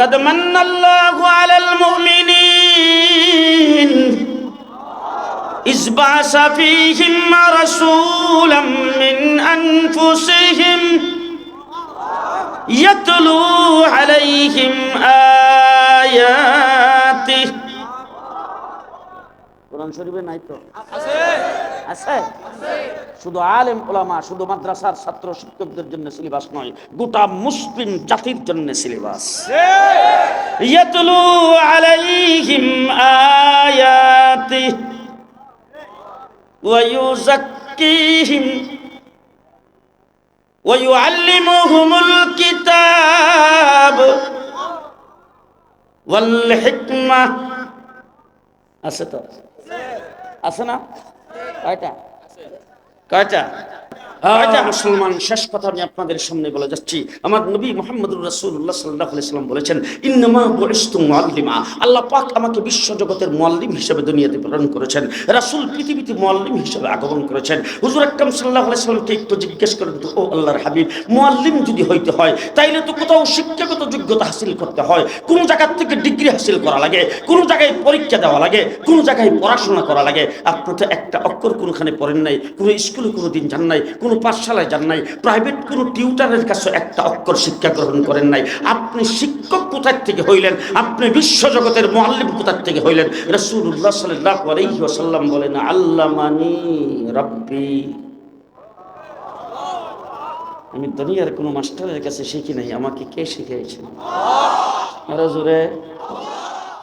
لقد من الله على المؤمنين. إذ بعث فيهم رسولا من أنفسهم يتلو عليهم آياته. কোরআন শরীফে নাই তো? আছে। শুধু আলেম ওলামা শুধু মাদ্রাসার ছাত্র শিক্ষকদের জন্য সিলেবাস নয় গোটা মুসলিম জাতির জন্য সিলেবাস। ইয়াতলু আলাইহিম আয়াতি ওয়া ইউযাক্কিহিম ওয়া ইউআল্লিমুহুমুল কিতাব ওয়াল হিকমা। আছে তো? আছে না কয়টা কয়টা কয়টা মুআল্লিম। যদি হইতে হয়, তাইলে তো কোথাও শিক্ষাগত যোগ্যতা হাসিল করতে হয়। কোন জায়গা থেকে ডিগ্রি হাসিল করা লাগে, কোন জায়গায় পরীক্ষা দেওয়া লাগে, কোন জায়গায় পড়াশোনা করা লাগে? আপনি তো একটা অক্ষর কোনখানে পড়েন নাই, কোনো স্কুলে কোনো দিন যান নাই, কোনো পাঠশালায় যান নাই প্রাইভেট কোনো টিউটারের কাছে একটা অক্ষর শিক্ষা গ্রহণ করেন নাই। আপনি শিক্ষক কোথার থেকে হইলেন? আপনি বিশ্বজগতের মোয়াল্লিম কোথার থেকে হইলেন? রসুল্লাহ সাল্লাহ আলাইহি ওয়াসাল্লাম বলেন, আল্লামানি রব্বি। আমি দুনিয়ার কোনো মাস্টারের কাছে শিখি নাই, আমাকে কে শিখিয়েছেন আরও জোরে।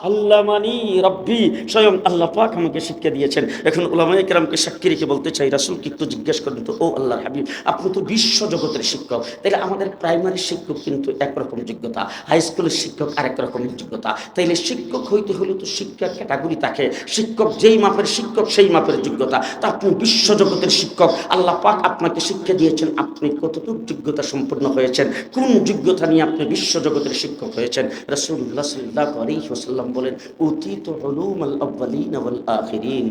আল্লাহ মানি রব্বি, স্বয়ং আল্লাহ পাক আমাকে শিক্ষা দিয়েছেন। এখন ওলামাই কেরামকে সাক্ষী রেখে বলতে চাই রাসুলকে একটু জিজ্ঞেস করেন তো, ও আল্লাহ হাবিব, আপনি তো বিশ্ব জগতের শিক্ষক। তাইলে আমাদের প্রাইমারি শিক্ষক কিন্তু একরকম যোগ্যতা, হাই স্কুলের শিক্ষক আরেক রকম যোগ্যতা। তাইলে শিক্ষক হইতে হলে তো শিক্ষার ক্যাটাগরি থাকে। শিক্ষক যেই মাপের শিক্ষক, সেই মাপের যোগ্যতা। তা আপনি বিশ্ব জগতের শিক্ষক, আল্লাহ পাক আপনাকে শিক্ষা দিয়েছেন, আপনি কতটুকু যোগ্যতা সম্পন্ন হয়েছেন, কোন যোগ্যতা নিয়ে আপনি বিশ্ব জগতের শিক্ষক হয়েছেন? রাসূলুল্লাহ সাল্লাল্লাহু আলাইহি ওয়াসাল্লাম বলেন অতীত উলুম আল আউয়ালিন ওয়াল আখিরিন।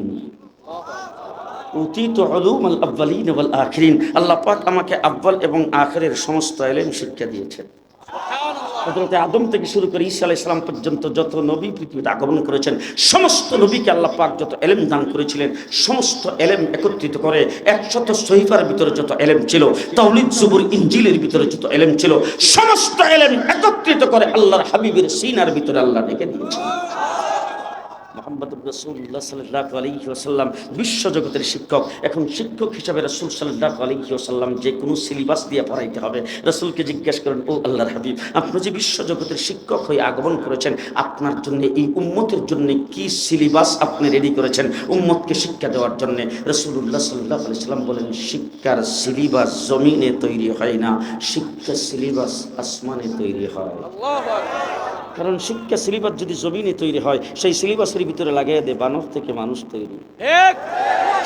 অতীত উলুম আল আউয়ালিন ওয়াল আখিরিন। আল্লাহ পাক আমাকে আব্বাল এবং আখরের সমস্ত এলেম শিক্ষা দিয়েছেন। হজরতে আদম থেকে শুরু করে ঈসা আলাহ ইসলাম পর্যন্ত যত নবী পৃথিবীতে আগমন করেছেন, সমস্ত নবীকে আল্লাহ পাক যত এলেম দান করেছিলেন, সমস্ত এলেম একত্রিত করে একশত সহিফার ভিতরে যত এলেম ছিল তাহলিদ জুবুর ইঞ্জিলের ভিতরে যত এলেম ছিল, সমস্ত এলেম একত্রিত করে আল্লাহর হাবিবের সিনার ভিতরে আল্লাহ রেখে দিয়েছেন। মোহাম্মদ রসুল্লাহ সাল্লাহ আলহি ওসাল্লাম বিশ্বজগতের শিক্ষক। এখন শিক্ষক হিসাবে রসুল সাল্লাহ আলহি ওসাল্লাম যে কোনো সিলেবাস দিয়ে পড়াইতে হবে। রসুলকে জিজ্ঞেস করেন, ও আল্লাহর হাবিব, আপনি যে বিশ্বজগতের শিক্ষক হয়ে আগমন করেছেন, আপনার জন্য এই উম্মতের জন্য কি সিলেবাস আপনি রেডি করেছেন উম্মতকে শিক্ষা দেওয়ার জন্য? রসুল্লাহ সাল্লাহ আলি সাল্লাম বলেন, শিক্ষার সিলেবাস জমিনে তৈরি হয় না শিক্ষার সিলেবাস আসমানে তৈরি হয়। কারণ শিক্ষা সিলেবাস যদি জমিনে তৈরি হয়, সেই সিলেবাসের ভিতরে লাগিয়ে দেয় বানর থেকে মানুষ তৈরি।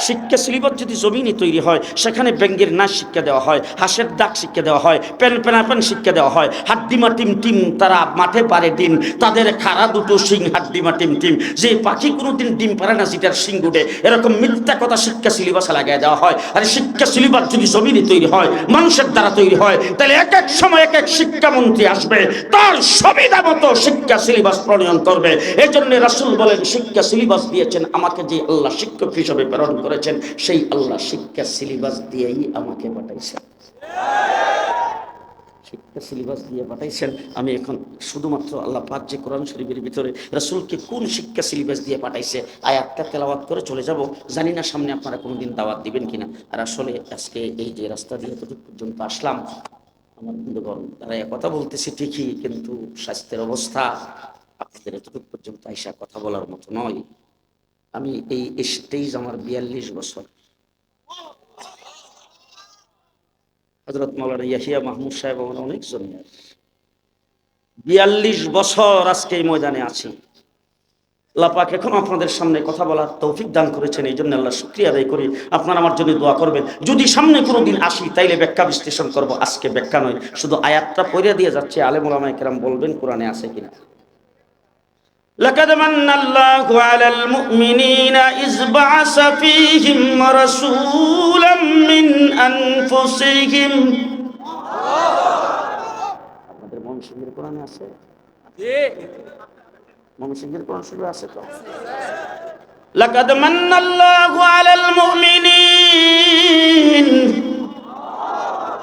শিক্ষা সিলেবাস যদি জমিনে তৈরি হয়, সেখানে ব্যাঙ্গের নাচ শিক্ষা দেওয়া হয়, হাঁসের ডাক শিক্ষা দেওয়া হয়, প্যান প্যানাপেন শিক্ষা দেওয়া হয় হাড্ডিমা টিম টিম তারা মাঠে পারে ডিম, তাদের খাড়া দুটো শিং হাড্ডিমা টিম। টিম যে পাখি কোনোদিন ডিম পারে না, যেটার শিং উঠে, এরকম মিথ্যা কথা শিক্ষা সিলেবাসে লাগিয়ে দেওয়া হয়। আর শিক্ষা সিলেবাস যদি জমিনে তৈরি হয়, মানুষের দ্বারা তৈরি হয়, তাহলে এক এক সময় এক এক শিক্ষামন্ত্রী আসবে, তার সুবিধা মতো শিক্ষা সিলেবাস প্রণয়ন করবে। এই জন্য রাসুল বলেন, শিক্ষা সিলেবাস দিয়েছেন আমাকে যে আল্লাহ শিক্ষক হিসেবে প্রেরণ করেছেন, সেই আল্লাহ শিক্ষা সিলেবাস দিয়েই আমাকে পাঠাইছেন। শিক্ষা সিলেবাস দিয়ে পাঠাইছেন। আমি এখন শুধুমাত্র আল্লাহ পাক যে কোরআন শরীফের ভিতরে রাসূলকে কোন শিক্ষা সিলেবাস দিয়ে পাঠাইছে, আয়াতটা তেলাওয়াত করে চলে যাব, জানি না সামনে আপনারা কোনোদিন দাওয়াত দিবেন কিনা। আর আসলে আজকে এই যে রাস্তা দিয়ে এতটুকু পর্যন্ত আসলাম, আমার বন্ধুগণ, তারা কথা বলতেছি ঠিকই, কিন্তু স্বাস্থ্যের অবস্থা, আপনাদের এতটুকু পর্যন্ত আইসা কথা বলার মতো নয়। আমি এই স্টেজ আমার বিয়াল্লিশ বছর। হজরত মৌলানা ইয়াহিয়া মাহমুদ সাহেব আমার অনেকজন। বিয়াল্লিশ বছর আজকে এই ময়দানে আছি। লাপাক এখন আপনাদের সামনে কথা বলার তৌফিক দান করেছেন, এই জন্য আল্লাহ শুক্রিয়া আদায় করি। আপনারা আমার জন্য দোয়া করবেন। যদি সামনে কোনো দিন আসি, তাইলে ব্যাখ্যা বিশ্লেষণ করব। আজকে ব্যাখ্যা নয়, শুধু আয়াতটা পড়ে দিয়ে যাচ্ছে। আলেমুলামায় কেরাম বলবেন কোরআনে আছে কিনা। لقد من الله على المؤمنين إذ بعث فيهم رسولا من أنفسهم আপনাদের মন সুন্দর কোরআনে আছে ময়মনসিংহের কোরআন শরীফে আছে তো لقد من الله على المؤمنين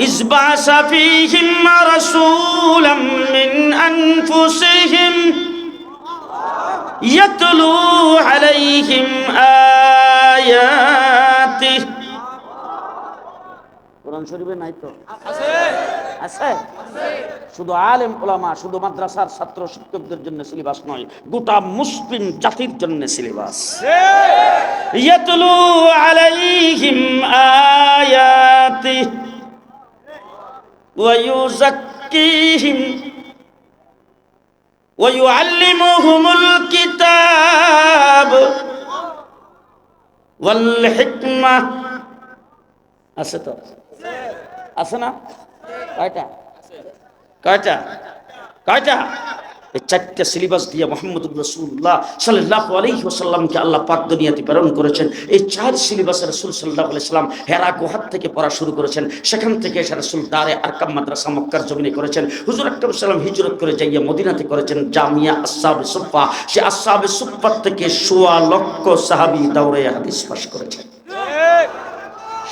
إذ بعث فيهم رسولا من أنفسهم ইয়াতলু আলাইহিম আয়াতি। কোরআন শরীফে নাই তো? আছে। আছে? শুধু আলেম ওলামা শুধু মাদ্রাসার ছাত্র শিক্ষকদের জন্য সিলেবাস নয় গোটা মুসলিম জাতির জন্য সিলেবাস। ইয়াতলু আলাইহিম আয়াতি। ওয়া ইউযাক্কিহিম ওয়া ইউআল্লিমুহুমুল কিতাব ওয়াল হিকমা আছে তো? আছে না? কয়টা? কয়টা? কয়টা? চারটা সিলেবাস দিয়ে মোহাম্মদ রসুল্লাহ সাল্লাহ আল্লাহ পাক দুনিয়াতে প্রেরণ করেছেন। এই চার রসুল সাল্লাহ সাল্লাম হেরা থেকে পড়া শুরু করেছেন। সেখান থেকে এসে রসুল দারে আরকাম মাদ্রাসা মক্কার জমিনে করেছেন। হুজুর আকরম সাল্লাম হিজরত করে যাইয়া মদিনাতে করেছেন। জামিয়া সুফা সে সুফার থেকে সোয়া লক্ষ সাহাবি দাউরে হাদিস করেছেন।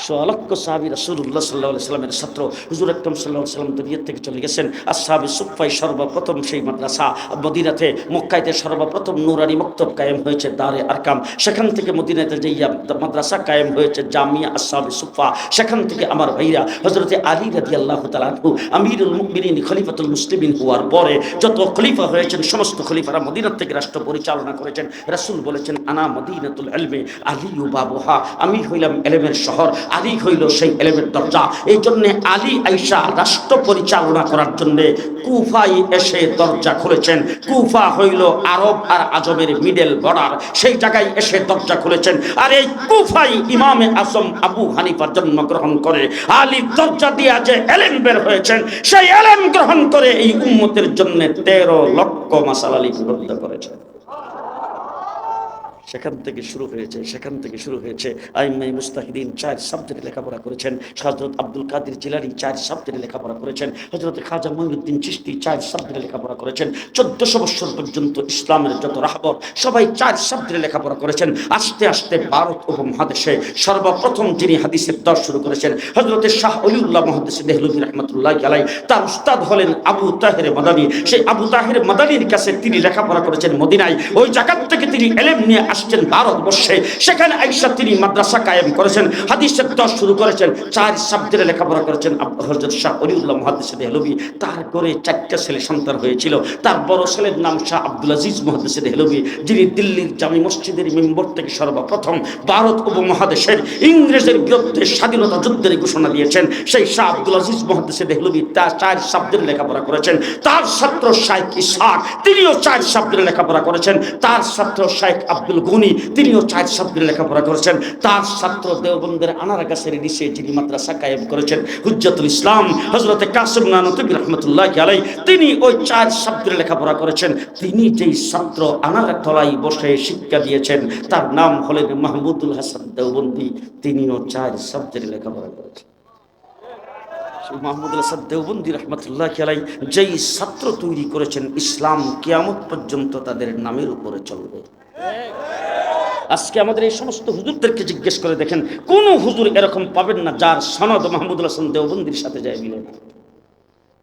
সোয়ালক্ষ সাহাবি রাসুল্লাহ সাল্লাহ সাল্লামের ছাত্র হুজুর আকরম সাল্লাহ সাল্লাম দুনিয়ার থেকে চলে গেছেন। আর সাহাবি সুফাই সর্বপ্রথম সেই মাদ্রাসা, মদিনাতে মক্কাইতে সর্বপ্রথম নুরানি মক্তব কায়েম হয়েছে দারে আরকাম। সেখান থেকে মদিনাতে যাইয়া মাদ্রাসা কায়েম হয়েছে জামিয়া আসাবি সুফা সেখান থেকে আমার ভাইরা হজরতে আলী রাজি আল্লাহ তালু আমিরুল মুকবিন খলিফাতুল মুসলিমিন হওয়ার পরে যত খলিফা হয়েছেন, সমস্ত খলিফারা মদিনার থেকে রাষ্ট্র পরিচালনা করেছেন। রাসুল বলেছেন, আনা মদিনাতুল এলমে আলী বাবুহা আমি হইলাম এলেমের শহর। আলী হইল সেই এলেমের দরজা। এই জন্যে আলী আইসা রাষ্ট্র পরিচালনা করার জন্য কুফাই এসে দরজা খুলেছেন। কুফা হইল আরব আর আজমের মিডল বর্ডার। সেই জায়গায় এসে দরজা খুলেছেন। আর এই কুফাই ইমামে আসম আবু হানিফার জন্মগ্রহণ করে। আলী দরজা দিয়া যে এলেম বের হয়েছেন, সেই এলেম গ্রহণ করে এই উম্মতের জন্য তেরো লক্ষ মাসাল আলী করেছেন। সেখান থেকে শুরু হয়েছে, সেখান থেকে শুরু হয়েছে। আইমাই মুস্তাহিদিন চার সাবজেক্টে লেখাপড়া করেছেন। হজরত আব্দুল কাদির জিলানি চার সাবজেক্টে লেখাপড়া করেছেন। হজরত খাজা মহিউদ্দিন চিস্তি চার সাবজেক্টে লেখাপড়া করেছেন। চোদ্দশো বছর পর্যন্ত ইসলামের যত রাহবর, সবাই চার সাবজেক্টে লেখাপড়া করেছেন। আস্তে আস্তে ভারত উপমহাদেশে সর্বপ্রথম যিনি হাদিসের দর শুরু করেছেন হজরতের শাহ অলিউল্লাহ মহাদেশ দেহলুদ্দিন রহমতুল্লাহ আলাই তার উস্তাদ হলেন আবু তাহের মাদানী। সেই আবু তাহের মাদানির কাছে তিনি লেখাপড়া করেছেন মদিনায়। ওই জায়গার থেকে তিনি এলেম নিয়ে আসছেন ভারতবর্ষে, সেখানে আইসা তিনি মাদ্রাসা কায়েম করেছেন, হাদিসের দশ শুরু করেছেন, চার সাবজেক্টে লেখাপড়া করেছেন হজরত শাহ অলিউল্লাহ মহাদিস দেহলবি তার চারটা ছেলে সন্তান হয়েছিল। তার বড় ছেলের নাম শাহ আব্দুল আজিজ মহাদিস দেহলবি যিনি দিল্লির জামি মসজিদের মেম্বর থেকে সর্বপ্রথম ভারত উপমহাদেশের ইংরেজের বিরুদ্ধে স্বাধীনতা যুদ্ধের ঘোষণা দিয়েছেন। সেই শাহ আব্দুল আজিজ মহাদিস দেহলবি তার চার সাবজেক্টে লেখাপড়া করেছেন। তার ছাত্র শাইখ ইসাক তিনিও চার সাবজেক্টে লেখাপড়া করেছেন। তার ছাত্র শাইখ আব্দুল গনি তিনিও চার সাবজেক্টে লেখাপড়া করেছেন। তার ছাত্র দেওবন্দের আনারা গাছের নিচে যিনি মাদ্রাসা কায়েম করেছেন, হুজ্জাতুল ইসলাম হজরতে কাসিম নানতবী রহমতুল্লাহ আলাই তিনি ওই চার সাবজেক্টে লেখাপড়া করেছেন। তিনি যেই ছাত্র আনারা তলায় বসে শিক্ষা দিয়েছেন, তার নাম হলেন মাহমুদুল হাসান দেওবন্দি। তিনিও চার সাবজেক্টে লেখাপড়া করেছেন। মাহমুদুল হাসান দেওবন্দি রহমতুল্লাহ আলাই যেই ছাত্র তৈরি করেছেন, ইসলাম কিয়ামত পর্যন্ত তাদের নামের উপরে চলবে। আজকে আমাদের এই সমস্ত হুজুরদেরকে জিজ্ঞেস করে দেখেন, কোনো হুজুর এরকম পাবেন না যার সনদ মাহমুদুল হাসান দেওবন্দির সাথে যায় মিলে না।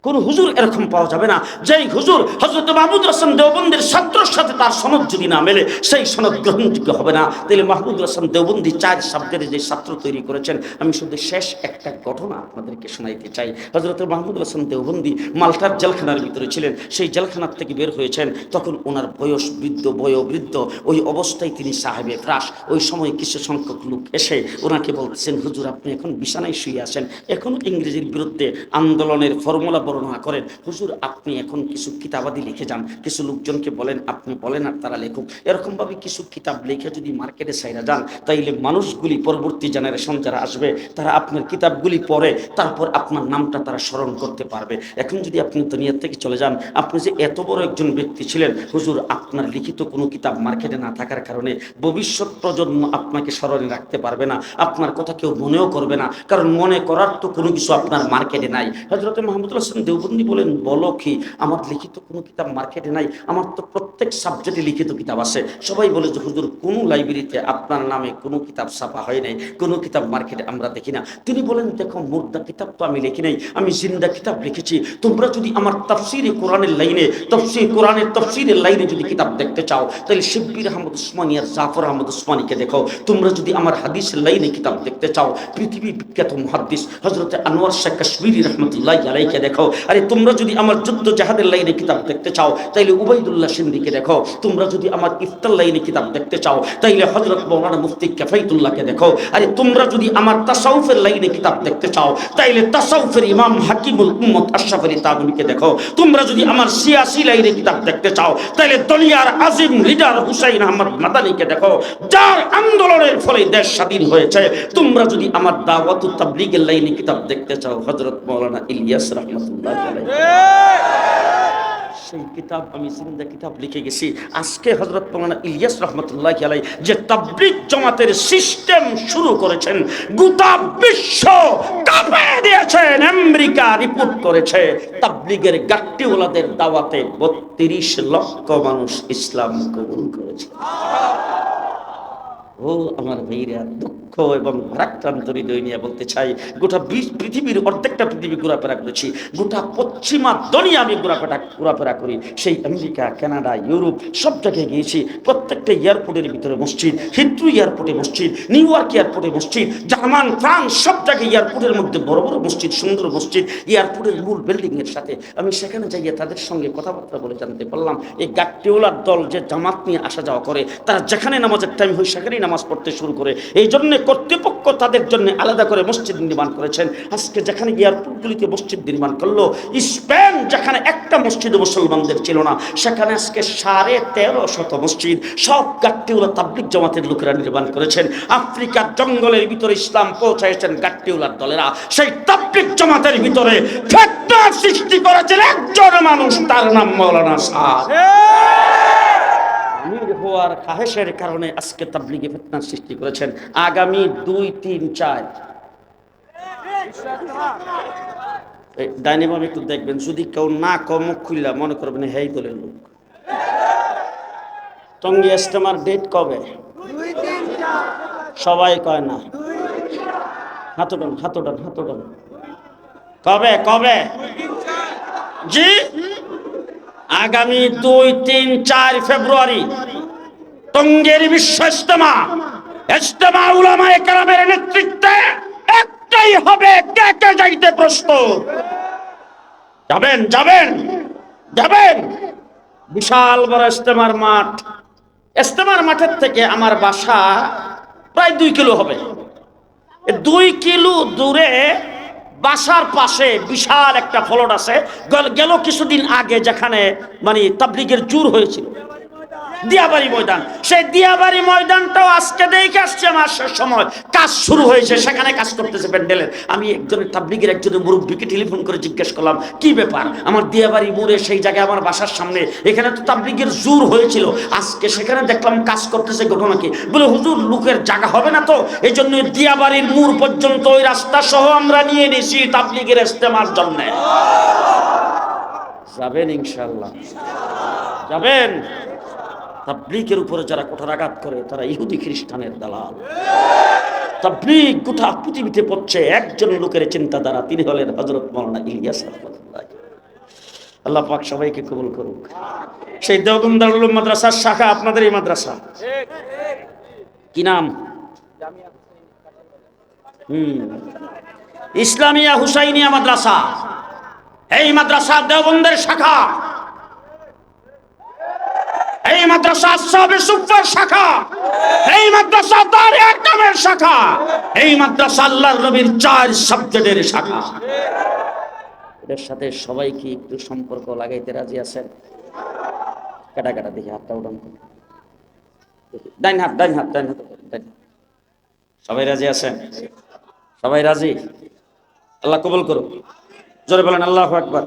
কোন হুজুর এরকম পাওয়া যাবে না। যেই হুজুর হজরত মাহমুদ হাসান দেওবন্দির ছাত্রর সাথে তার সনদ যদি না মেলে, সেই সনদ গ্রহণযোগ্য হবে না। তাহলে মাহমুদ হাসান দেওবন্দি চার শব্দের যে ছাত্র তৈরি করেছেন, আমি শুধু শেষ একটা ঘটনা আপনাদেরকে শোনাইতে চাই। হজরত মাহমুদ হাসান দেওবন্দি মালটার জেলখানার ভিতরে ছিলেন। সেই জেলখানার থেকে বের হয়েছেন। তখন ওনার বয়স বৃদ্ধ, বয়োবৃদ্ধ, ওই অবস্থায় তিনি সাহেবে ফ্রাস ওই সময় কিছু সংখ্যক লোক এসে ওনাকে বলতেছেন, হুজুর, আপনি এখন বিছানায় শুয়ে আছেন। এখন ইংরেজির বিরুদ্ধে আন্দোলনের ফর্মুলা বর্ণনা করেন। হুজুর, আপনি এখন কিছু কিতাবাদি লিখে যান। কিছু লোকজনকে বলেন, আপনি বলেন আর তারা লেখুক। এরকমভাবে কিছু কিতাব লিখে যদি মার্কেটে সাইরা যান, তাইলে মানুষগুলি পরবর্তী জেনারেশন যারা আসবে, তারা আপনার কিতাবগুলি পড়ে, তারপর আপনার নামটা তারা স্মরণ করতে পারবে। এখন যদি আপনি দুনিয়া থেকে চলে যান, আপনি যে এত বড় একজন ব্যক্তি ছিলেন, হুজুর, আপনার লিখিত কোনো কিতাব মার্কেটে না থাকার কারণে ভবিষ্যৎ প্রজন্ম আপনাকে স্মরণে রাখতে পারবে না। আপনার কথা কেউ মনেও করবে না, কারণ মনে করার তো কোনো কিছু আপনার মার্কেটে নাই। হজরত মাহমুদুল হাসান দেওবন্দি বলেন, বলো কি, আমার লিখিত কোনো কিতাব মার্কেটে নাই, আমার তো প্রত্যেক সাবজেক্টে লিখিত কিতাব আছে। সবাই বলে যে, হুজুর, কোনো লাইব্রেরিতে আপনার নামে কোনো কিতাব ছাপা হয় নাই, কোনো কিতাব মার্কেটে আমরা দেখি না। তিনি বলেন, দেখো, মুর্দা কিতাব তো আমি লিখি নাই, আমি জিন্দা কিতাব লিখেছি। তোমরা যদি আমার তফসিরে কোরআনের লাইনে, তফসির কোরআনের তফসিরের লাইনে যদি কিতাব দেখতে চাও, তাহলে শিব্বির আহমদ উসমানী আর জাফর আহমদ উসমানীকে দেখো। তোমরা যদি আমার হাদিসের লাইনে কিতাব দেখতে চাও পৃথিবী বিখ্যাত মহাদিস হজরত আনোয়ার শেখ কাশ্মীরি রহমতুল্লাহ আলাইকে দেখো। আরে তোমরা যদি আমার যুদ্ধ জাহাদের লাইনে কিতাব দেখতে চাও, তাইলে উবাইদুল্লাহ সিন্দিকে দেখো। তোমরা যদি আমার ইফতার লাইনে কিতাব দেখতে চাও, তাইলে হজরত মৌলানা মুফতি কেফাইতুল্লাহকে দেখো। আরে তোমরা যদি আমার তাসাউফের লাইনে কিতাব দেখতে চাও, তাইলে তাসাউফের ইমাম হাকিমুল উম্মত আশরাফ আলী তাবুনিকে দেখো। তোমরা যদি আমার সিয়াসি লাইনে কিতাব দেখতে চাও, তাইলে দলিয়ার আজিম লিডার হুসাইন আহমদ মাদানিকে দেখো। যার আন্দোলনের ফলে দেশ স্বাধীন হয়েছে। তোমরা যদি আমার দাওয়াত তাবলিগের লাইনে কিতাব দেখতে চাও হজরত মৌলানা ইলিয়াস রহমতুল্লাহ আলাইহি সেই কিতাব আমি জিন্দা কিতাব লিখে গেছি। আজকে হজরত মৌলানা ইলিয়াস রহমতুল্লাহ আলাই যে তাবলিগ জমাতের সিস্টেম শুরু করেছেন, গোটা বিশ্ব কাঁপে দিয়েছেন, আমেরিকা রিপোর্ট করেছে, তাবলিগের গাট্টিওয়ালাদের দাওয়াতে বত্রিশ লক্ষ মানুষ ইসলাম কবুল করেছে। ও আমার ভাইরা, দুঃখ এবং ভারাক্রান্ত হৃদয় নিয়ে বলতে চাই, গোটা পৃথিবীর অর্ধেকটা পৃথিবী ঘোরাফেরা করেছি, গোটা পশ্চিমা দুনিয়া আমি ঘোরাফেরা ঘোরাফেরা করি। সেই আমেরিকা, কানাডা, ইউরোপ সব জায়গায় গিয়েছি, প্রত্যেকটা এয়ারপোর্টের ভিতরে মসজিদ হিন্দ্রু এয়ারপোর্টে মসজিদ, নিউ ইয়র্ক এয়ারপোর্টে মসজিদ, জার্মান, ফ্রান্স সব জায়গায় এয়ারপোর্টের মধ্যে বড় বড় মসজিদ, সুন্দর মসজিদ, এয়ারপোর্টের মূল বিল্ডিং এর সাথে। আমি সেখানে যাইয়ে তাদের সঙ্গে কথাবার্তা বলে জানতে পারলাম, এই গাট্টিওলার দল যে জামাত নিয়ে আসা যাওয়া করে, তারা যেখানে নামাজের টাইম হয় সেখানেই নামাজ পড়তে শুরু করে, এই জন্য কর্তৃপক্ষ তাদের জন্য আলাদা করে মসজিদ নির্মাণ করেছেন। আজকে যেখানে এয়ারপোর্টগুলিতে মসজিদ নির্মাণ করল, স্পেন যেখানে একটা মসজিদ মুসলমানদের ছিল না, সেখানে আজকে সাড়ে তেরো শত মসজিদ, সব গাট্টিউলা তাবলিক জামাতের লোকেরা নির্মাণ করেছেন। আফ্রিকার জঙ্গলের ভিতরে ইসলাম পৌঁছাইছেন গাট্টিউলার দলেরা। সেই তাবলিক জামাতের ভিতরে সৃষ্টি করেছেন একজন মানুষ, তার নাম মৌলানা সাদ হওয়ার খাহেশের কারণে আজকে তাবলিগে ফেতনার সৃষ্টি করেছেন। আগামী দুই, তিন, চার। একটু দেখবেন, যদি কেউ না কম খুললা, মনে করবেন হেই দলের লোক। টঙ্গি ডেট কবে? সবাই কয় না। কবে কবে? জি? আগামী দুই, তিন, চার ফেব্রুয়ারি। টঙ্গের বিশ্ব ইস্তেমা ইস্তেমা উলামা একরামের নেতৃত্বে একটাই হবে, কে কে যাইতে প্রস্তুত? যাবেন যাবেন যাবেন। বিশাল বড় ইস্তেমার মাঠ। ইস্তেমার মাঠের থেকে আমার বাসা প্রায় দুই কিলো হবে। দুই কিলো দূরে বাসার পাশে বিশাল একটা ফলট আছে। গেল কিছুদিন আগে যেখানে মানে তাবলিগের জোর হয়েছিল। দিয়াবাড়ি ময়দান। সেই দিয়াবাড়ি ময়দানটাও আজকে দেখে আসছে মাসের সময়। কাজ শুরু হয়েছে, সেখানে কাজ করতেছে প্যান্ডেলের। আমি একজনের তাবলিগের একজনের মুরব্বীকে টেলিফোন করে জিজ্ঞেস করলাম, কি ব্যাপার? আমার দিয়াবাড়ি মোড়ে সেই জায়গায় আমার বাসার সামনে, এখানে তো তাবলিগের জোর হয়েছিল। আজকে সেখানে দেখলাম কাজ করতেছে ঘটনা কি বলে, হুজুর, লোকের জায়গা হবে না তো? এই জন্য দিয়াবাড়ির মোড় পর্যন্ত ওই রাস্তা সহ আমরা নিয়ে নিছি তাবলিগের ইস্তেমার জন্য। যাবেন ইনশাল্লাহ যাবেন? তাবলিগের উপরে যারা কঠোরাঘাত করে, তারা ইহুদি খ্রিস্টানের দালাল। তাবলিগ গোটা পৃথিবীতে পড়ছে, একজন লোকের চিন্তাধারা, তিনি হলেন হজরত মৌলানা ইলিয়াস আল্লাহ পাক সবাইকে কবুল করুক। সেই দেওবন্দ দারুল মাদ্রাসার শাখা আপনাদের এই মাদ্রাসা। কি নাম? হুম। ইসলামিয়া হুসাইনিয়া মাদ্রাসা। এই মাদ্রাসা দেওবন্দের শাখা। এই মাদ্রাসা সবে সুপার শাখা। এই মাদ্রাসা দারে একদমের শাখা। এই মাদ্রাসা আল্লাহর নবীর চার সাবজেক্টের শাখা। এদের সাথে সবাই কি একটু সম্পর্ক লাগাইতে রাজি আছেন? কাটা কাটা দেখি, হাতটা উঠান ডাইন হাত ডাইন হাত ডাইন হাত। সবাই রাজি আছেন? সবাই রাজি? আল্লাহ কবুল করুন জোরে বলেন, আল্লাহ আকবার।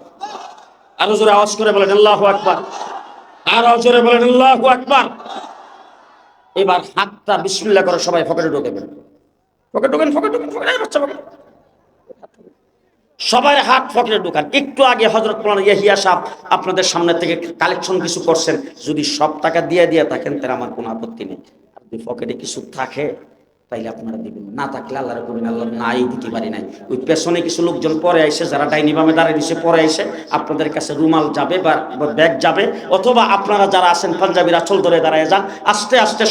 আরও জোরে আওয়াজ করে বলেন, আল্লাহ আকবার। আরও জোরে বলেন, আল্লাহ এবার হাতটা বিসমিল্লা করে সবাই ফকেটে ঢোকেবেন পকেট ঢোকেন, ফকেট ঢোকেন এই বাচ্চা পকেট সবাই হাত ফকরে ঢুকান। একটু আগে হজরত মোলানা ইয়াহিয়া সাহেব আপনাদের সামনে থেকে কালেকশন কিছু করছেন। যদি সব টাকা দিয়ে দিয়ে থাকেন, তাহলে আমার কোনো আপত্তি নেই। ফকেটে পকেটে কিছু থাকে তাইলে আপনারা দিবেন। না থাকলে আল্লাহর করবেন আল্লাহ নাই, দিতে পারি নাই। ওই পেছনে কিছু লোকজন পরে আইসে, যারা ডাইনি বামে দাঁড়িয়ে দিছে, পরে আইসে আপনাদের কাছে রুমাল যাবে বা ব্যাগ যাবে, অথবা আপনারা যারা আছেন পাঞ্জাবিরা চল ধরে দাঁড়ায় যান। আস্তে আস্তে